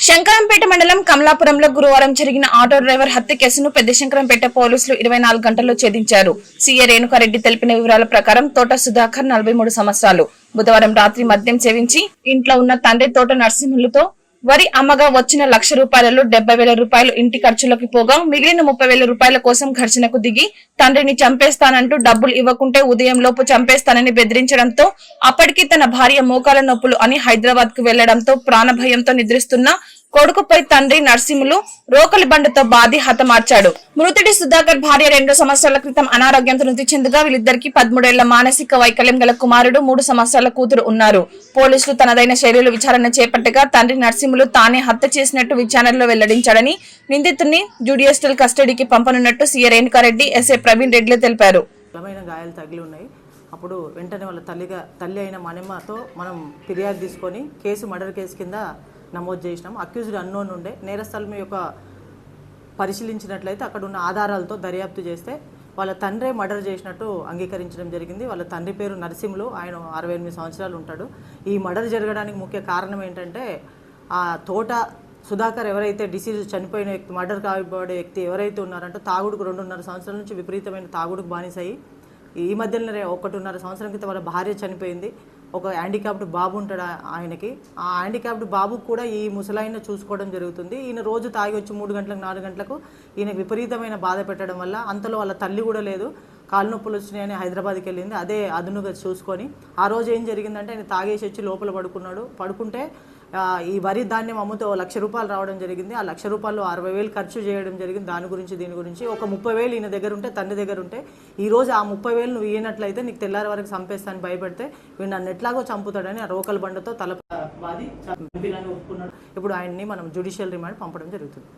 శంకరంపేట మండలం కమలాపురంలో గురువారం జరిగిన ఆటో డ్రైవర్ హత్య కేసును పెద్ద శంకరంపేట పోలీసులు ఇరవై నాలుగు గంటల్లో ఛేదించారు. సీఏ రేణుకారెడ్డి తెలిపిన వివరాల ప్రకారం తోట సుధాకర్ నలభై మూడు సంవత్సరాలు. బుధవారం రాత్రి మద్యం సేవించి ఇంట్లో ఉన్న తండ్రి తోట నర్సింహులతో వరి అమ్మగా వచ్చిన లక్ష రూపాయలలో డెబ్బై వేల రూపాయలు ఇంటి ఖర్చులకు పోగా మిగిలిన ముప్పై వేల రూపాయల కోసం ఘర్షణకు దిగి తండ్రిని చంపేస్తానంటూ డబ్బులు ఇవ్వకుంటే ఉదయం లోపు చంపేస్తానని బెదిరించడంతో అప్పటికి తన భార్య మోకాల నొప్పులు అని హైదరాబాద్కు వెళ్ళడంతో ప్రాణభయంతో నిద్రిస్తున్న కొడుకుపై తండ్రి నర్సింహులు రోకలి బండతో బాధి హతమార్చాడు. మృతుడి సుధాకర్ భార్య రెండు సంవత్సరాల క్రితం అనారోగ్యంతో మృతి చెందగా వీళ్ళిద్దరికి పదమూడేళ్ళ మానసిక వైకల్యం గల కుమారుడు మూడు సంవత్సరాల కూతురు ఉన్నారు. పోలీసులు తనదైన శైలిలో విచారణ చేపట్టగా తండ్రి నర్సింహులు తానే హత్య చేసినట్టు విచారణలో వెల్లడించాడని నిందితుడిని జ్యుడిషియల్ కస్టడీకి పంపనున్నట్టు సీఏ రేణుకారెడ్డి ఎస్ఏ ప్రవీణ్ రెడ్డిలు తెలిపారు. గాయాలు తగిలి ఉన్నాయి. అప్పుడు వెంటనే వాళ్ళ తల్లిగా తల్లి అయిన మనమ్మతో మనం ఫిర్యాదు తీసుకొని కేసు మర్డర్ కేసు కింద నమోదు చేసినాం అక్యూజ్డ్ అన్నోన్ ఉండే. నేరస్థలం యొక్క పరిశీలించినట్లయితే అక్కడ ఉన్న ఆధారాలతో దర్యాప్తు చేస్తే వాళ్ళ తండ్రే మర్డర్ చేసినట్టు అంగీకరించడం జరిగింది. వాళ్ళ తండ్రి పేరు నరసింహులు. ఆయన అరవై ఎనిమిది సంవత్సరాలు ఉంటాడు. ఈ మర్డర్ జరగడానికి ముఖ్య కారణం ఏంటంటే ఆ తోట సుధాకర్ ఎవరైతే డిసీజ్ చనిపోయిన వ్యక్తి మర్డర్ కాబడే వ్యక్తి ఎవరైతే ఉన్నారంటే తాగుడుకు రెండున్నర సంవత్సరాల నుంచి విపరీతమైన తాగుడుకు బానిసయి ఈ మధ్యలోనే ఒకటిన్నర సంవత్సరం క్రితం వాళ్ళ భార్య చనిపోయింది. ఒక హ్యాండిక్యాప్డ్ బాబు ఉంటాడు ఆయనకి? ఆ హ్యాండిక్యాప్డ్ బాబుకు కూడా ఈ ముసలాయన చూసుకోవడం జరుగుతుంది. ఈయన రోజు తాగి వచ్చి మూడు గంటలకు నాలుగు గంటలకు ఈయనకు విపరీతమైన బాధ పెట్టడం వల్ల అంతలో వాళ్ళ తల్లి కూడా లేదు. కాలు నొప్పులు వచ్చినాయని హైదరాబాద్కి వెళ్ళింది. అదే అదునుగా చూసుకొని ఆ రోజు ఏం జరిగిందంటే ఆయన తాగేసి వచ్చి లోపల పడుకున్నాడు. పడుకుంటే ఈ వరి ధాన్యం అమ్ముతూ లక్ష రూపాయలు రావడం జరిగింది. ఆ లక్ష రూపాయలు అరవై వేలు ఖర్చు చేయడం జరిగింది. దాని గురించి దీని గురించి. ఒక ముప్పై వేలు ఈయన దగ్గర ఉంటే తండ్రి దగ్గర ఉంటే ఈ రోజు ఆ ముప్పై వేలు నువ్వు ఇయ్యనట్లయితే నీకు తెల్లారి వరకు చంపేస్తాను భయపెడితే వీడు నన్ను ఎట్లాగో చంపుతాడని ఆ రోకల్ బండతో తల ఇప్పుడు ఆయన్ని మనం జ్యుడిషియల్ రిమాండ్ పంపడం జరుగుతుంది.